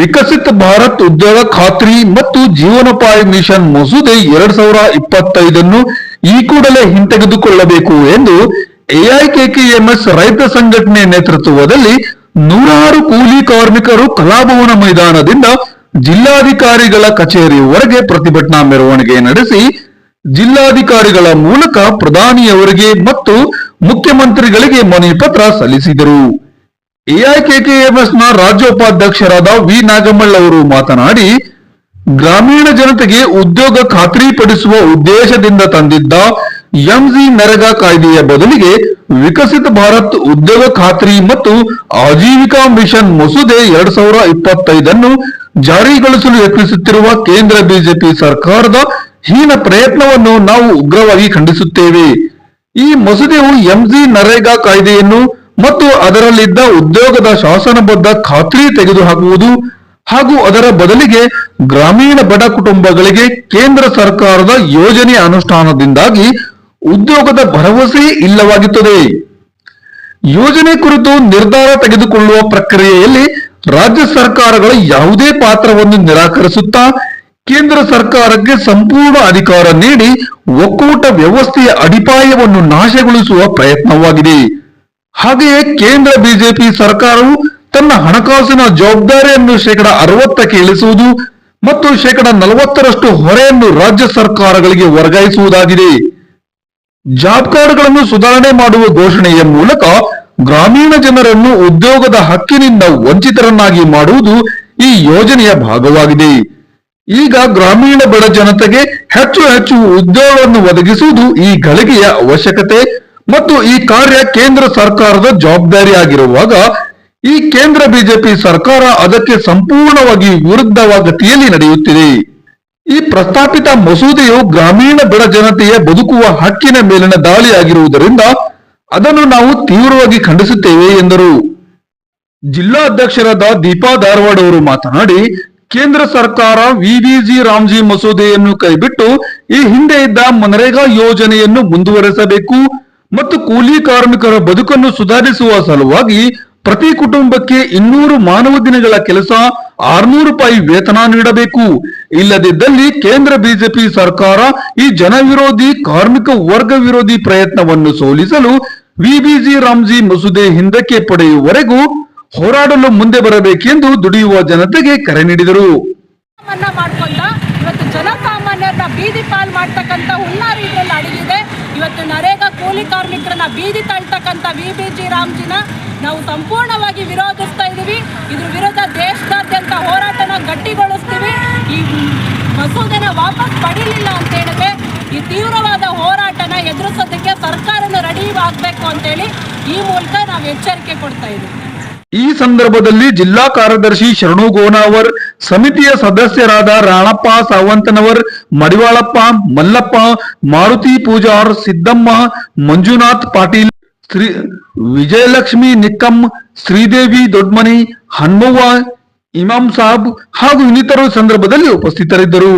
ವಿಕಸಿತ ಭಾರತ್ ಉದ್ಯೋಗ ಖಾತ್ರಿ ಮತ್ತು ಜೀವನೋಪಾಯ ಮಿಷನ್ ಮಸೂದೆ ಎರಡ್ ಸಾವಿರ ಇಪ್ಪತ್ತೈದನ್ನು ಈ ಕೂಡಲೇ ಹಿಂತೆಗೆದುಕೊಳ್ಳಬೇಕು ಎಂದು ಎಐಕೆಕೆಎಂಎಸ್ ರೈತ ಸಂಘಟನೆ ನೇತೃತ್ವದಲ್ಲಿ ನೂರಾರು ಕೂಲಿ ಕಾರ್ಮಿಕರು ಕಲಾಭವನ ಮೈದಾನದಿಂದ ಜಿಲ್ಲಾಧಿಕಾರಿಗಳ ಕಚೇರಿಯವರೆಗೆ ಪ್ರತಿಭಟನಾ ಮೆರವಣಿಗೆ ನಡೆಸಿ ಜಿಲ್ಲಾಧಿಕಾರಿಗಳ ಮೂಲಕ ಪ್ರಧಾನಿಯವರಿಗೆ ಮತ್ತು ಮುಖ್ಯಮಂತ್ರಿಗಳಿಗೆ ಮನವಿ ಪತ್ರ ಸಲ್ಲಿಸಿದರು. ಎಐಕೆಕೆಎಂಎಸ್ನ ರಾಜ್ಯೋಪಾಧ್ಯಕ್ಷರಾದ ವಿ ನಾಗಮಳ್ಳ ಅವರು ಮಾತನಾಡಿ, ಗ್ರಾಮೀಣ ಜನತೆಗೆ ಉದ್ಯೋಗ ಖಾತ್ರಿಪಡಿಸುವ ಉದ್ದೇಶದಿಂದ ತಂದಿದ್ದ ಎಂಜಿ ನರೇಗಾ ಕಾಯ್ದೆಯ ಬದಲಿಗೆ ವಿಕಸಿತ ಭಾರತ್ ಉದ್ಯೋಗ ಖಾತ್ರಿ ಮತ್ತು ಆಜೀವಿಕಾ ಮಿಷನ್ ಮಸೂದೆ ಎರಡ್ ಸಾವಿರ ಇಪ್ಪತ್ತೈದನ್ನು ಜಾರಿಗೊಳಿಸಲು ಯತ್ನಿಸುತ್ತಿರುವ ಕೇಂದ್ರ ಬಿಜೆಪಿ ಸರ್ಕಾರದ ಹೀನ ಪ್ರಯತ್ನವನ್ನು ನಾವು ಉಗ್ರವಾಗಿ ಖಂಡಿಸುತ್ತೇವೆ. ಈ ಮಸೂದೆಯು ಎಂಜಿ ನರೇಗಾ ಕಾಯ್ದೆಯನ್ನು ಮತ್ತು ಅದರಲ್ಲಿದ್ದ ಉದ್ಯೋಗದ ಶಾಸನಬದ್ಧ ಖಾತ್ರಿ ತೆಗೆದುಹಾಕುವುದು ಹಾಗೂ ಅದರ ಬದಲಿಗೆ ಗ್ರಾಮೀಣ ಬಡ ಕುಟುಂಬಗಳಿಗೆ ಕೇಂದ್ರ ಸರ್ಕಾರದ ಯೋಜನೆ ಅನುಷ್ಠಾನದಿಂದಾಗಿ ಉದ್ಯೋಗದ ಭರವಸೆ ಇಲ್ಲವಾಗುತ್ತದೆ. ಯೋಜನೆ ಕುರಿತು ನಿರ್ಧಾರ ತೆಗೆದುಕೊಳ್ಳುವ ಪ್ರಕ್ರಿಯೆಯಲ್ಲಿ ರಾಜ್ಯ ಸರ್ಕಾರಗಳ ಯಾವುದೇ ಪಾತ್ರವನ್ನು ನಿರಾಕರಿಸುತ್ತಾ ಕೇಂದ್ರ ಸರ್ಕಾರಕ್ಕೆ ಸಂಪೂರ್ಣ ಅಧಿಕಾರ ನೀಡಿ ಒಕ್ಕೂಟ ವ್ಯವಸ್ಥೆಯ ಅಡಿಪಾಯವನ್ನು ನಾಶಗೊಳಿಸುವ ಪ್ರಯತ್ನವಾಗಿದೆ. ಹಾಗೆಯೇ ಕೇಂದ್ರ ಬಿಜೆಪಿ ಸರ್ಕಾರವು ತನ್ನ ಹಣಕಾಸಿನ ಜವಾಬ್ದಾರಿಯನ್ನು ಶೇಕಡ ಅರವತ್ತಕ್ಕೆ ಇಳಿಸುವುದು ಮತ್ತು ಶೇಕಡ ನಲವತ್ತರಷ್ಟು ಹೊರೆಯನ್ನು ರಾಜ್ಯ ಸರ್ಕಾರಗಳಿಗೆ ವರ್ಗಾಯಿಸುವುದಾಗಿದೆ. ಜಾಬ್ ಕಾರ್ಡ್ಗಳನ್ನು ಸುಧಾರಣೆ ಮಾಡುವ ಘೋಷಣೆಯ ಮೂಲಕ ಗ್ರಾಮೀಣ ಜನರನ್ನು ಉದ್ಯೋಗದ ಹಕ್ಕಿನಿಂದ ವಂಚಿತರನ್ನಾಗಿ ಮಾಡುವುದು ಈ ಯೋಜನೆಯ ಭಾಗವಾಗಿದೆ. ಈಗ ಗ್ರಾಮೀಣ ಬಡ ಜನತೆಗೆ ಹೆಚ್ಚು ಹೆಚ್ಚು ಉದ್ಯೋಗವನ್ನು ಒದಗಿಸುವುದು ಈ ಗಳಿಗೆಯ ಅವಶ್ಯಕತೆ ಮತ್ತು ಈ ಕಾರ್ಯ ಕೇಂದ್ರ ಸರ್ಕಾರದ ಜವಾಬ್ದಾರಿಯಾಗಿರುವಾಗ ಈ ಕೇಂದ್ರ ಬಿಜೆಪಿ ಸರ್ಕಾರ ಅದಕ್ಕೆ ಸಂಪೂರ್ಣವಾಗಿ ವಿರುದ್ಧವಾಗತಿಯಲ್ಲಿ ನಡೆಯುತ್ತಿದೆ. ಈ ಪ್ರಸ್ತಾಪಿತ ಮಸೂದೆಯು ಗ್ರಾಮೀಣ ಬಡ ಜನತೆಯ ಬದುಕುವ ಹಕ್ಕಿನ ಮೇಲಿನ ದಾಳಿಯಾಗಿರುವುದರಿಂದ ಅದನ್ನು ನಾವು ತೀವ್ರವಾಗಿ ಖಂಡಿಸುತ್ತೇವೆ ಎಂದರು. ಜಿಲ್ಲಾ ಅಧ್ಯಕ್ಷರಾದ ದೀಪಾ ಧಾರವಾಡ ಅವರು ಮಾತನಾಡಿ, ಕೇಂದ್ರ ಸರ್ಕಾರ ವಿವಿಜಿ ರಾಮ್ಜಿ ಮಸೂದೆಯನ್ನು ಕೈಬಿಟ್ಟು ಈ ಹಿಂದೆ ಇದ್ದ ಮನರೇಗಾ ಯೋಜನೆಯನ್ನು ಮುಂದುವರೆಸಬೇಕು. ಮತ್ತು ಕೂಲಿ ಕಾರ್ಮಿಕರ ಬದುಕನ್ನು ಸುಧಾರಿಸುವ ಸಲುವಾಗಿ ಪ್ರತಿ ಕುಟುಂಬಕ್ಕೆ ಇನ್ನೂರು ಮಾನವ ದಿನಗಳ ಕೆಲಸ ಆರ್ನೂರು ರೂಪಾಯಿ ವೇತನ ನೀಡಬೇಕು. ಇಲ್ಲದಿದ್ದಲ್ಲಿ ಕೇಂದ್ರ ಬಿಜೆಪಿ ಸರ್ಕಾರ ಈ ಜನವಿರೋಧಿ ಕಾರ್ಮಿಕ ವರ್ಗ ವಿರೋಧಿ ಪ್ರಯತ್ನವನ್ನು ಸೋಲಿಸಲು ವಿಬಿಜಿ ರಾಮ್ಜಿ ಮಸೂದೆ ಹಿಂದಕ್ಕೆ ಪಡೆಯುವವರೆಗೂ ಹೋರಾಡಲು ಮುಂದೆ ಬರಬೇಕೆಂದು ದುಡಿಯುವ ಜನತೆಗೆ ಕರೆ ನೀಡಿದರು. ಜನಸಾಮಾನ್ಯರನ್ನ ಬೀದಿ ಪಾಲ್ ಹುನ್ನಾರ ಇದರಲ್ಲಿ ಅಡಗಿದೆ. ಇವತ್ತು ನರೇಗಾ ಕೂಲಿ ಕಾರ್ಮಿಕರನ್ನ ಬೀದಿ ತಳ್ತಕ್ಕಂಥ ವಿ ಬಿ ಜಿ ರಾಮ್ಜಿನ ನಾವು ಸಂಪೂರ್ಣವಾಗಿ ವಿರೋಧಿಸ್ತಾ ಇದ್ದೀವಿ ಇದ್ರ ವಿರುದ್ಧ ದೇಶದಾದ್ಯಂತ ಹೋರಾಟನ ಗಟ್ಟಿಗೊಳಿಸ್ತೀವಿ. ಈ ಮಸೂದೆನ ವಾಪಸ್ ಪಡೀಲಿಲ್ಲ ಅಂತ ಹೇಳಿದ್ರೆ ಈ ತೀವ್ರವಾದ ಹೋರಾಟನ ಎದುರಿಸೋದಕ್ಕೆ ಸರ್ಕಾರನ ರೆಡಿ ಆಗಬೇಕು ಅಂತೇಳಿ ಈ ಮೂಲಕ ನಾವು ಎಚ್ಚರಿಕೆ ಕೊಡ್ತಾ ಇದ್ದೀವಿ ಈ ಸಂದರ್ಭದಲ್ಲಿ ಜಿಲ್ಲಾ ಕಾರ್ಯದರ್ಶಿ ಶರಣು ಗೋನಾವರ್, ಸಮಿತಿಯ ಸದಸ್ಯರಾದ ರಾಣಪ್ಪ ಸಾವಂತನವರ್, ಮಡಿವಾಳಪ್ಪ, ಮಲ್ಲಪ್ಪ, ಮಾರುತಿ ಪೂಜಾರ್, ಸಿದ್ದಮ್ಮ, ಮಂಜುನಾಥ್ ಪಾಟೀಲ್, ಶ್ರೀ ವಿಜಯಲಕ್ಷ್ಮಿ ನಿಕ್ಕಂ, ಶ್ರೀದೇವಿ ದೊಡ್ಮನಿ, ಹನ್ಮವ್ವ, ಇಮಾಮ್ ಸಾಬ್ ಹಾಗೂ ಇನ್ನಿತರರು ಸಂದರ್ಭದಲ್ಲಿ ಉಪಸ್ಥಿತರಿದ್ದರು.